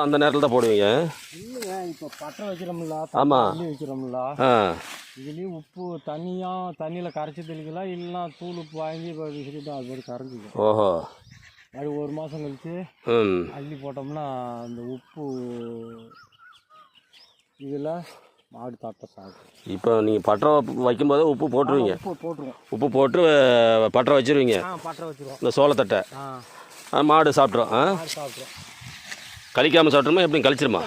அந்த நேரத்தில் தான் போடுவீங்க? இல்லைங்க இப்போ பற்ற வைக்கிறோம்ல ஆமா. தண்ணி வைக்கிறோம்ல. ஆ. இதுலேயும் உப்பு தண்ணியாக தண்ணியில் கரைச்சி தெளிக்கலாம் இல்லைன்னா தூள் உப்பு வாங்கி இப்போ விசிறிட்டு அது மாதிரி கரைஞ்சிக்கும். ஓஹோ. அது ஒரு மாதம் கழிச்சு ம். அள்ளி போட்டோம்னா அந்த உப்பு இதில் மாடு தட்டை சாப்பிடும் இப்போ நீங்கள் பற்ற வைக்கும்போது உப்பு போட்டுருவீங்க. உப்பு போட்டுருவோம். உப்பு போட்டு அஹ், பற்ற வச்சிருவீங்க. ஆ வச்சுருவோம். இந்த சோளத்தட்டை. ஆ. ஆ, மாடு சாப்பிட்றோம் ஆ. மாடு சாப்பிட்றோம் கழிக்காமல் சாப்பிட்றோமா எப்படி கழிச்சிருமா?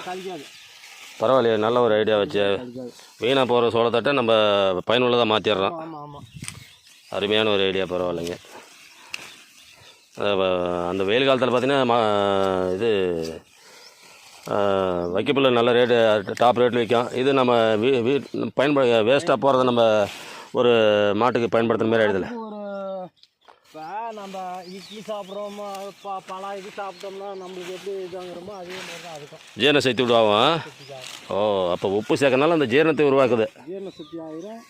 பரவாயில்லையே நல்ல ஒரு ஐடியா வச்சு. வீணாக போகிற சோளத்தட்டை நம்ம பயனுள்ளதாக மாற்றிடுறோம் அருமையான ஒரு ஐடியா பரவாயில்லைங்க. அந்த வெயில் காலத்தில் பார்த்தீங்கன்னா மா இது அஹ், வைக்கப்புல்ல நல்ல ரேட்டு டாப் ரேட்டில் விற்கும் இது நம்ம வீ வீ பயன்பட வேஸ்ட்டாக போகிறத நம்ம ஒரு மாட்டுக்கு பயன்படுத்துகிற மாதிரி ஆயிடுதுல்ல. ஒரு இப்போ நம்ம இட்லி சாப்பிட்றோமோ ப பழம் இது சாப்பிட்டோம்னா நம்மளுக்கு எப்படி இதாங்கிறோமோ அதே மாதிரி தான் அதுக்கும் ஜீரண சக்தி விடுவாகும் ஓ அப்போ உப்பு சேர்க்கறனால அந்த ஜீரணத்தை உருவாக்குது. ஜீரண சக்தி ஆயிரும்.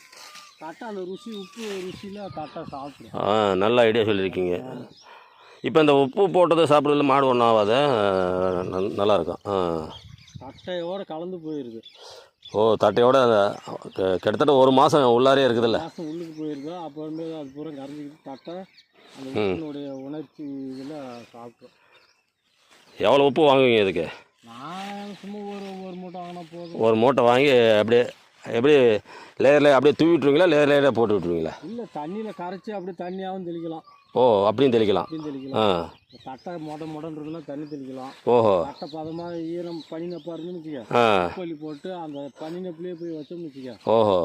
கரெக்டாக அந்த ருசி உப்பு ருசியில் கரெக்டாக சாப்பிடும் ஆ நல்ல ஐடியா சொல்லியிருக்கீங்க. இப்போ இந்த உப்பு போட்டதை சாப்பிட்றதுல மாடு ஒன்றும் ஆகாத. நல் நல்லாயிருக்கும் ஆ. கட்டையோடு கலந்து போயிடுது ஓ தட்டையோட கிட்டத்தட்ட ஒரு மாதம் உள்ளாரே இருக்குதுல்ல? மாதம் உள்ளுக்கு போயிருது அப்புறமே அது பூரா கரைஞ்சிக்கிட்டு தட்டை அந்த உப்பினுடைய உணர்ச்சி இதில் சாப்பிடும் எவ்வளோ உப்பு வாங்குவீங்க இதுக்கு? நான் சும்மா ஒரு ஒரு மூட்டை வாங்கினா போதும். ஒரு மூட்டை வாங்கி அப்படியே எப்படி லேயரில் அப்படியே தூவி விட்ருவீங்களா லேயர் லேயராக போட்டு விட்ருவீங்களா இல்லை தண்ணியில் கரைச்சி அப்படியே தண்ணியாகவும் தெளிக்கலாம். ஓ அப்படியும் தெளிக்கலாம். ஆ தெளிக்கலாம். தட்டை மொட மொடன்னு இருக்குன்னா தண்ணி தெளிக்கலாம். ஓஹோ. தட்டை பதமாக ஈரம் பனி நப்பா இருந்துன்னு வச்சுக்க கோழி போட்டு அந்த பனி நப்புலேயே போய் வச்சோம்னு வச்சுக்க. ஓஹோ.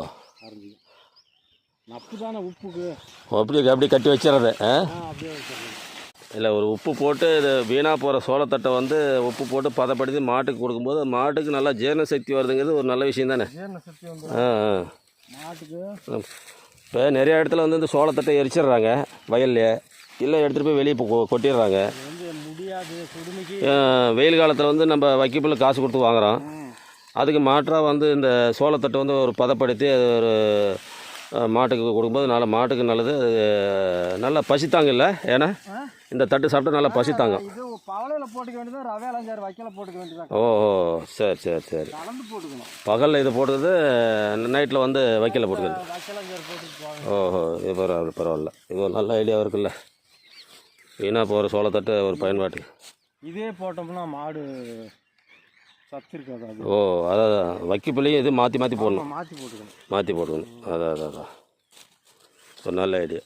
நப்பு தானே உப்புக்கு? அப்படி அப்படி கட்டி வச்சிடுறது ஆ? அப்படியே வச்சிடலாம் இல்லை ஒரு உப்பு போட்டு இது வீணாக போகிற சோளத்தட்டை வந்து உப்பு போட்டு பதப்படுத்தி மாட்டுக்கு கொடுக்கும்போது மாட்டுக்கு நல்லா ஜீரண சக்தி வருதுங்கிறது ஒரு நல்ல விஷயம் தானே? ஆ இப்போ நிறைய இடத்துல வந்து இந்த சோளத்தட்டை எரிச்சிடுறாங்க வயல்லையே இல்லை எடுத்துகிட்டு போய் வெளியே கொட்டிடுறாங்க. வெயில் காலத்தில் வந்து நம்ம வைக்கப்புல காசு கொடுத்து வாங்குறோம். ம். அதுக்கு மாற்றாக வந்து இந்த சோளத்தட்டை வந்து ஒரு பதப்படுத்தி அது ஒரு மாட்டுக்கு கொடுக்கும்போது நல்ல மாட்டுக்கு நல்லது. நல்லா பசி தாங்கல்ல ஏன்னா? இந்த தட்டு சாப்பிட்டா நல்லா பசி தாங்கும் இது போட்டுக்க வேண்டியது வைக்கல போட்டுக்க ஓ சரி சரி சரி. கலந்து போட்டுக்கணும். பகலில் இது போடுறது நைட்டில் வந்து வைக்கல போட்டுக்கிறது. ஓஹோ இது பரவாயில்ல பரவாயில்ல. இது ஒரு நல்ல ஐடியா இருக்குல்ல. வீணாக போகிற சோளத்தட்டு ஒரு பயன்பாட்டு இதே போட்டோம்னா மாடு சத்து இருக்காது ஓ அதான் வைக்கப்புலையும் இது மாற்றி மாற்றி போடணும். மாற்றி போட்டுக்கணும். மாற்றி போட்டுக்கணும். அதான் அதான் அதான். ஒரு நல்ல ஐடியா.